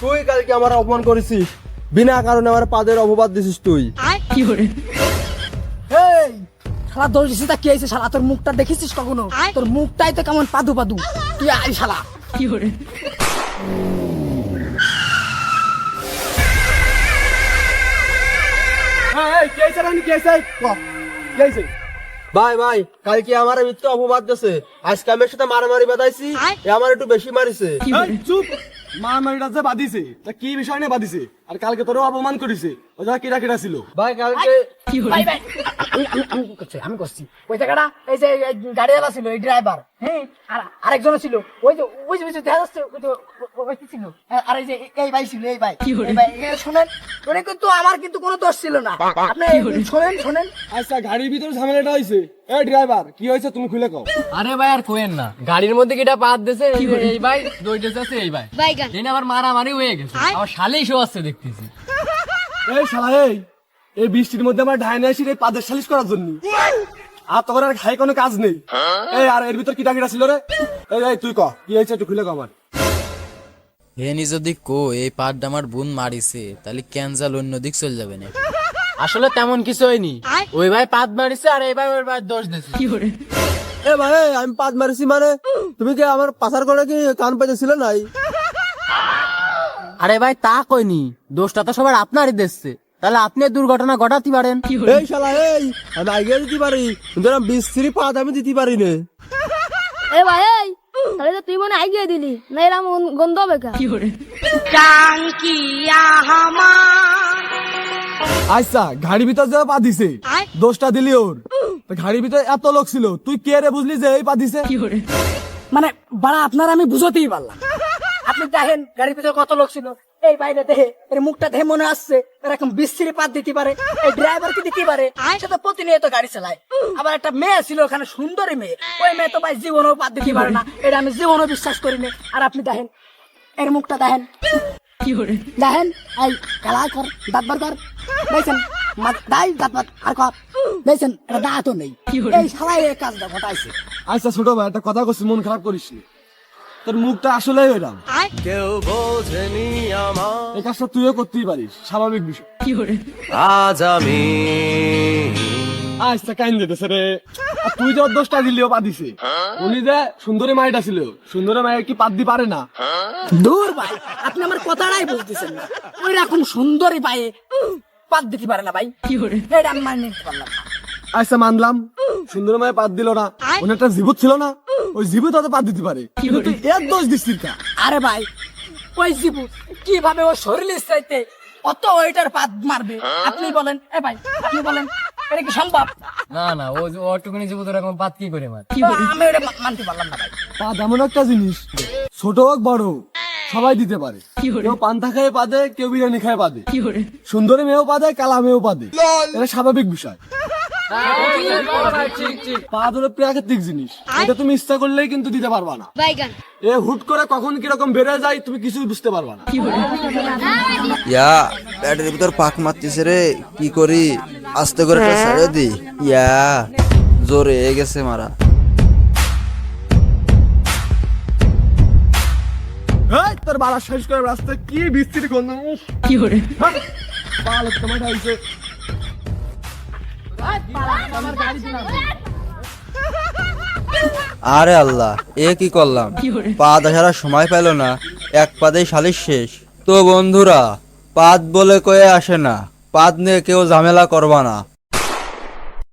তুই কালকে আমার অপমান করেছিস। বিনা কারণে আমার পাদের অপবাদ দিছিস তুই। কি এই শালা দোষ দিছি তা কি হয়েছে? শালা তোর মুখটা দেখেছিস কখনো? তোর মুখটাই তো কেমন পাদু পাদু। তুই আই শালা। ভাই ভাই কালকে আমার মিত্র অপবাদ দিছে। আজকে আমি সাথে মারামারি বাদাইছি এ আমার একটু বেশি মারিছে। এই, চুপ! মারামারিটা যে বাদিছে তা কি বিষয় নিয়ে বাদিছে আর কালকে তোরও অপমান করেছে। ওটা কিরা কিরা ছিল। ভাই কালকে আমি আমি আমি করছি? আমি করছি। ওই জায়গাটা এই যে গাড়িওয়ালা ছিল এই ড্রাইভার হ্যাঁ? আর আরেকজন ছিল। ওই যে ওই যে দেখা যাচ্ছে ওই যে ওই কি ছিল। আর- এই যে এই ভাই ছিল এই ভাই। এই ভাই শোনেন কিন্তু আমার কিন্তু কোনো দোষ ছিল না। আপনি শোনেন শোনেন। আচ্ছা গাড়ির ভিতরে ঝামেলাটা হয়েছে এই ড্রাইভার কি হয়েছে তুমি খুলে কও। আরে ভাই আর কোয়েন না। গাড়ির মধ্যে কিটা পাত দিছে এই ভাই দইতেছে আছে এই ভাই। এই না আবার মারামারি হয়ে গেছে। আবার শালেই শো আসছে দেখতেছি। এই শালা এই। এই বৃষ্টির মধ্যে আমার ঢাইনে আসি এই পাদের সালিশ করার জন্য। আর তোর আর খাই কোনো কাজ নেই। এই আর এর ভিতর কিটা কিটা ছিল রে? এই এই তুই ক কি হয়েছে একটু খুলে কও আমার। হেনি যদি কো এই আমার বোন মারিছে তাহলে ক্যান্সাল অন্য দিক চলে যাবে না আসলে তেমন কিছু হয়নি। ওই ভাই পাত মারিছে আর এই ভাই ওই ভাই দোষ দিছে। এ ভাই আমি পাদ মারিছি মানে? তুমি কি আমার পাচার করে কি কান পাইতেছিল নাই? আরে ভাই তা কইনি দোষটা তো সবার আপনারই দিচ্ছে। তাহলে আপনি দুর্ঘটনা ঘটাতে পারেন। এই শালা এই আমি আগে দিতে পারি কিন্তু আমি বিস্ত্রি পাদ আমি দিতে পারি না। এ ভাই এই তাহলে তো তুই মনে আইগিয়ে দিলি না এরম গন্ধ হবে কা আচ্ছা গাড়ির ভিতর যে পা দিছে দোষটা দিলি ওর। তা গাড়ির ভিতরে এত লোক ছিল তুই কে রে বুঝলি যে এই পা দিছে? মানে বাড়া আপনার আমি বুঝতেই পারলাম। আপনি দেখেন গাড়ির ভিতরে কত লোক ছিল। এই বাইরে দেখে এর মুখটা দেখে মনে আসছে এরকম বিশ্রী পাত দিতে পারে এই ড্রাইভার কি দিতে পারে সে তো প্রতিনিয়ত গাড়ি চালায়। আবার একটা মেয়ে ছিল ওখানে সুন্দরী মেয়ে ওই মেয়ে তো ভাই জীবনেও পাত দিতে পারে না এটা আমি জীবনও বিশ্বাস করি না। আর আপনি দেখেন এর মুখটা দেখেন। দেখেন এই খেলা কর দাঁত বার কর। দেখছেন দাই দাঁত বার আর কর। দেখছেন এটা দাঁতও নেই। এই সবাই এই কাজটা ঘটাইছে। আচ্ছা ছোট ভাই একটা কথা মন খারাপ করিস তোর মুখটা আসলেই এরম কেউ বোঝেনি আমার এই কাজটা তুইও করতেই পারিস স্বাভাবিক বিষয়। আজ আমি আচ্ছা কাইন যেতেছে রে। তুই যে দোষটা দিলিও পা দিছে উনি যে সুন্দরী মাইটা ছিল সুন্দরী মায়ের কি পাত দি পারে না? দূর ভাই আপনি আমার কথাটাই বুঝতেছেন না। ওই রকম সুন্দরী পায়ে পাত দিতে পারে না ভাই। এটা আমি মানে পারলাম আচ্ছা মানলাম। সুন্দরী মায়ের পাত দিল না। উনি একটা জীবত ছিল না। ওই জীবত হয়তো পাত দিতে পারে। কিন্তু তুই এর দোষ দিচ্ছিস আরে ভাই ওই জীবু? কীভাবে ও শরীরের চাইতে অত ওইটার পাত মারবে? আপনি বলেন এ ভাই আপনি বলেন এটা কি সম্ভব? না না ও অটুকুনি এরকম পাত কি করে মার? আমি এটা মানতে পারলাম না ভাই। পাত এমন একটা জিনিস ছোট হোক বড় সবাই দিতে পারে। কেউ পান্তা খায় পাদে কেউ বিরিয়ানি খায় পাদে। সুন্দরী মেয়েও পাদে কালা মেয়েও পাদে। এটা স্বাভাবিক বিষয়। পাদ হলো প্রাকৃতিক জিনিস। এটা তুমি ইচ্ছা করলেই কিন্তু দিতে পারবা না। এ হুট করে কখন কীরকম বেড়ে যায় তুমি কিছুই বুঝতে পারবা না। ইয়া ব্যাটারির ভিতর পাক মারতেছে রে কি করি? আস্তে করে একটা ছেড়ে দি। ইয়া জোরে এ গেছে মারা। এই, তোর বাড়া শেষ করে রাস্তায় কি বিস্তৃতি গন্ধ কি করে হ্যাঁ, বাল তোমার হয়েছে আরে আল্লাহ এ কি করলাম? পা দেখারা সময় পেল না এক পাদেই সালিশ শেষ। তো বন্ধুরা পাদ বলে কয়ে আসে না পাদ নিয়ে কেউ ঝামেলা করবা না।